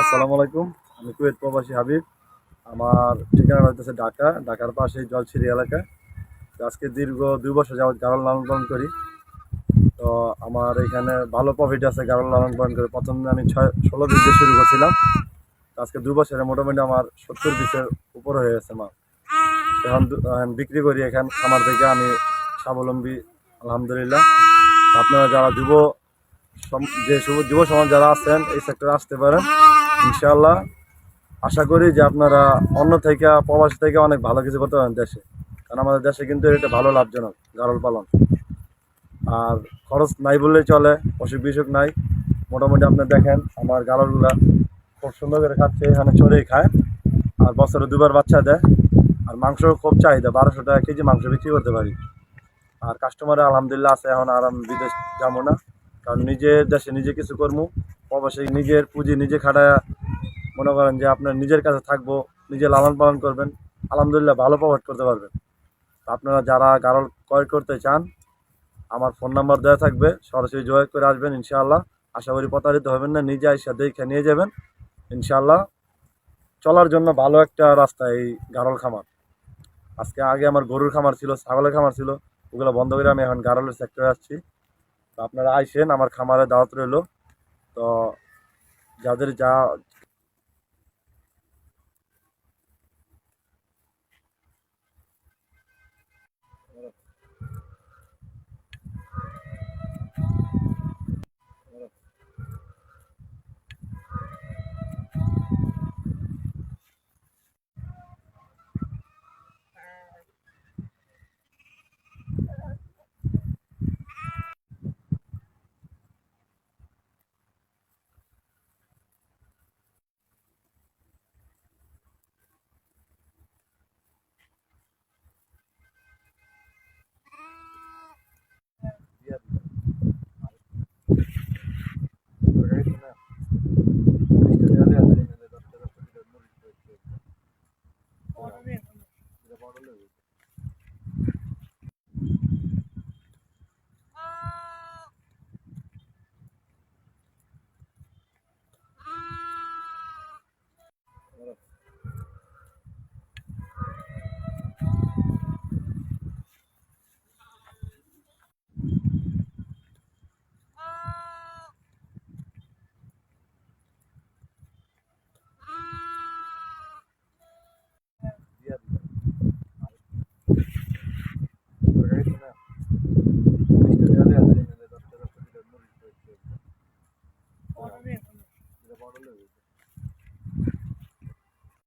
আসসালামু আলাইকুম। আমি কুয়েত প্রবাসী হাবিব। আমার ঠিকানা হইতেছে ঢাকা। ঢাকার পাশে জলছিরি এলাকা। আজকে দীর্ঘ দুই বছর যাবৎ গারল লালন পালন করি। তো আমার এখানে ভালো প্রফিট আছে গারল লালন পালন করে। প্রথমে আমি ছয় ষোলো দিয়ে শুরু করছিলাম। আজকে দু বছরে মোটামুটি আমার সত্তর পিসের উপর হয়ে গেছে মা এখন বিক্রি করি এখান খামার থেকে। আমি স্বাবলম্বী, আলহামদুলিল্লাহ। আপনারা যারা যুব যে যুব সমাজ যারা আছেন, এই সেক্টরে আসতে পারেন। ইনশাআল্লাহ। আশা করি যে আপনারা অন্য থেকে, প্রবাস থেকে অনেক ভালো কিছু করতে পারেন দেশে। কারণ আমাদের দেশে কিন্তু এটা ভালো লাভজনক, গারল পালন। আর খরচ নাই বললেই চলে, অসুখ বিসুখ নাই। মোটামুটি আপনি দেখেন, আমার গারলগুলা খুব সুন্দর করে খাচ্ছে, এখানে চড়েই খায়। আর বছরে দুবার বাচ্চা দেয়। আর মাংস খুব চাহিদা, বারোশো টাকা কেজি মাংস বিক্রি করতে পারি। আর কাস্টমার আলহামদুলিল্লাহ আছে এখন, আর আমি বিদেশ যাব না। কারণ নিজের দেশে নিজে কিছু করব প্রবাসে নিজের পুঁজি নিজে খাটায় মনে করেন যে আপনার নিজের কাছে থাকব, নিজে লালন পালন করবেন, আলহামদুলিল্লাহ ভালো প্রভাব করতে পারবেন। আপনারা যারা গারল ক্রয় করতে চান, আমার ফোন নাম্বার দেওয়া থাকবে, সরাসরি যোগাযোগ করে আসবেন ইনশাআল্লাহ। আশা করি প্রতারিত হবেন না, নিজে আইসা দেখে নিয়ে যাবেন। ইনশাআল্লাহ চলার জন্য ভালো একটা রাস্তা এই গারল খামার। আজকে আগে আমার গরুর খামার ছিল, ছাগলের খামার ছিল, ওগুলো বন্ধ করে আমি এখন গারলের সেক্টরে আসছি। তো আপনারা আইসেন, আমার খামারে দাওয়াত রইল। তো যাদের যা